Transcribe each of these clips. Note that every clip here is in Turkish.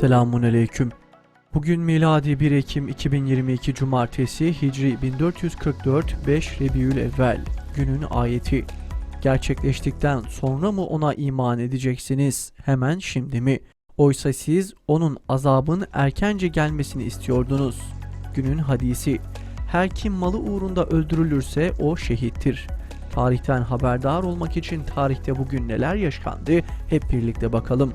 Selamun Aleyküm. Bugün miladi 1 Ekim 2022 Cumartesi Hicri 1444 5 Rebiül Evvel günün ayeti. Gerçekleştikten sonra mı ona iman edeceksiniz? Hemen şimdi mi? Oysa siz onun azabın erkence gelmesini istiyordunuz. Günün hadisi. Her kim malı uğrunda öldürülürse o şehittir. Tarihten haberdar olmak için tarihte bugün neler yaşandı hep birlikte bakalım.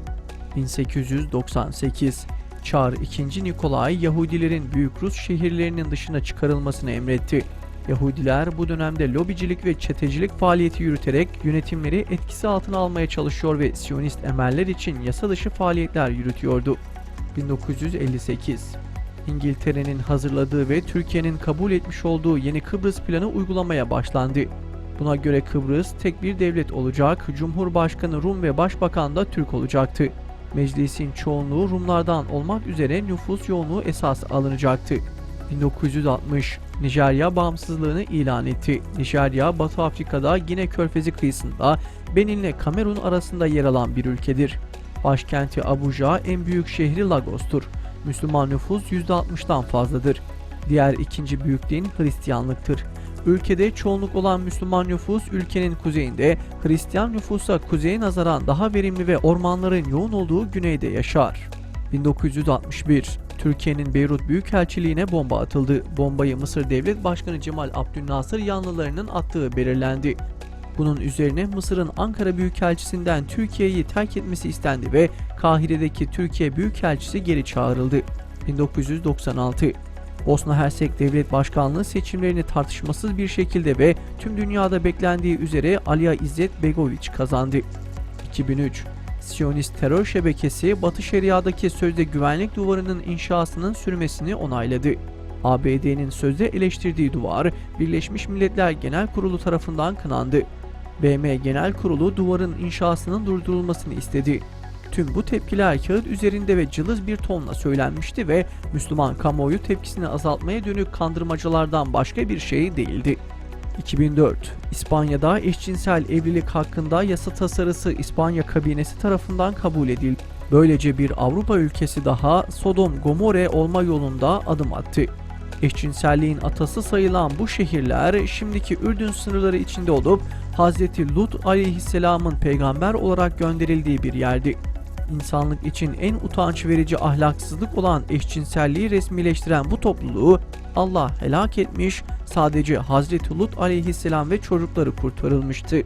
1898 Çar II. Nikolay Yahudilerin büyük Rus şehirlerinin dışına çıkarılmasını emretti. Yahudiler bu dönemde lobicilik ve çetecilik faaliyeti yürüterek yönetimleri etkisi altına almaya çalışıyor ve Siyonist emeller için yasa dışı faaliyetler yürütüyordu. 1958 İngiltere'nin hazırladığı ve Türkiye'nin kabul etmiş olduğu yeni Kıbrıs planı uygulamaya başlandı. Buna göre Kıbrıs tek bir devlet olacak, Cumhurbaşkanı Rum ve Başbakan da Türk olacaktı. Meclisin çoğunluğu Rumlardan olmak üzere nüfus yoğunluğu esas alınacaktı. 1960 Nijerya bağımsızlığını ilan etti. Nijerya, Batı Afrika'da Gine Körfezi kıyısında Benin ile Kamerun arasında yer alan bir ülkedir. Başkenti Abuja, en büyük şehri Lagos'tur. Müslüman nüfus %60'dan fazladır. Diğer ikinci büyük din Hristiyanlıktır. Ülkede çoğunluk olan Müslüman nüfus ülkenin kuzeyinde, Hristiyan nüfusa kuzeye nazaran daha verimli ve ormanların yoğun olduğu güneyde yaşar. 1961 Türkiye'nin Beyrut Büyükelçiliğine bomba atıldı. Bombayı Mısır Devlet Başkanı Cemal Abdülnasır yanlılarının attığı belirlendi. Bunun üzerine Mısır'ın Ankara Büyükelçisinden Türkiye'yi terk etmesi istendi ve Kahire'deki Türkiye Büyükelçisi geri çağrıldı. 1996 Bosna Hersek Devlet Başkanlığı seçimlerini tartışmasız bir şekilde ve tüm dünyada beklendiği üzere Aliya İzzet Begoviç kazandı. 2003 Siyonist terör şebekesi Batı Şeria'daki sözde güvenlik duvarının inşasının sürmesini onayladı. ABD'nin sözde eleştirdiği duvar Birleşmiş Milletler Genel Kurulu tarafından kınandı. BM Genel Kurulu duvarın inşasının durdurulmasını istedi. Tüm bu tepkiler kağıt üzerinde ve cılız bir tonla söylenmişti ve Müslüman kamuoyu tepkisini azaltmaya dönük kandırmacalardan başka bir şey değildi. 2004 İspanya'da eşcinsel evlilik hakkında yasa tasarısı İspanya kabinesi tarafından kabul edildi. Böylece bir Avrupa ülkesi daha Sodom Gomorre olma yolunda adım attı. Eşcinselliğin atası sayılan bu şehirler şimdiki Ürdün sınırları içinde olup Hz. Lut aleyhisselamın peygamber olarak gönderildiği bir yerdi. İnsanlık için en utanç verici ahlaksızlık olan eşcinselliği resmileştiren bu topluluğu Allah helak etmiş, sadece Hazreti Lut aleyhisselam ve çocukları kurtarılmıştı.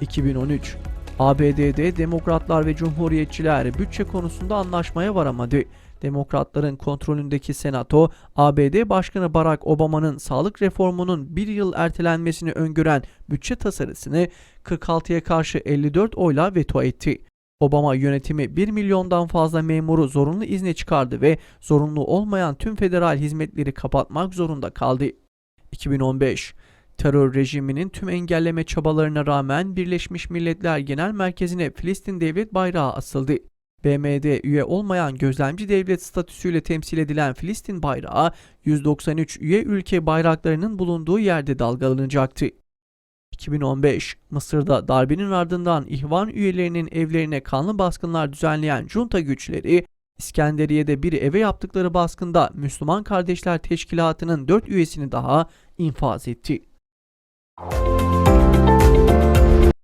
2013 ABD'de demokratlar ve cumhuriyetçiler bütçe konusunda anlaşmaya varamadı. Demokratların kontrolündeki Senato, ABD Başkanı Barack Obama'nın sağlık reformunun bir yıl ertelenmesini öngören bütçe tasarısını 46'ya karşı 54 oyla veto etti. Obama yönetimi 1 milyondan fazla memuru zorunlu izne çıkardı ve zorunlu olmayan tüm federal hizmetleri kapatmak zorunda kaldı. 2015 Terör rejiminin tüm engelleme çabalarına rağmen Birleşmiş Milletler Genel Merkezi'ne Filistin Devlet Bayrağı asıldı. BM'de üye olmayan gözlemci devlet statüsüyle temsil edilen Filistin bayrağı 193 üye ülke bayraklarının bulunduğu yerde dalgalanacaktı. 2015 Mısır'da darbenin ardından ihvan üyelerinin evlerine kanlı baskınlar düzenleyen junta güçleri İskenderiye'de bir eve yaptıkları baskında Müslüman Kardeşler Teşkilatı'nın 4 üyesini daha infaz etti.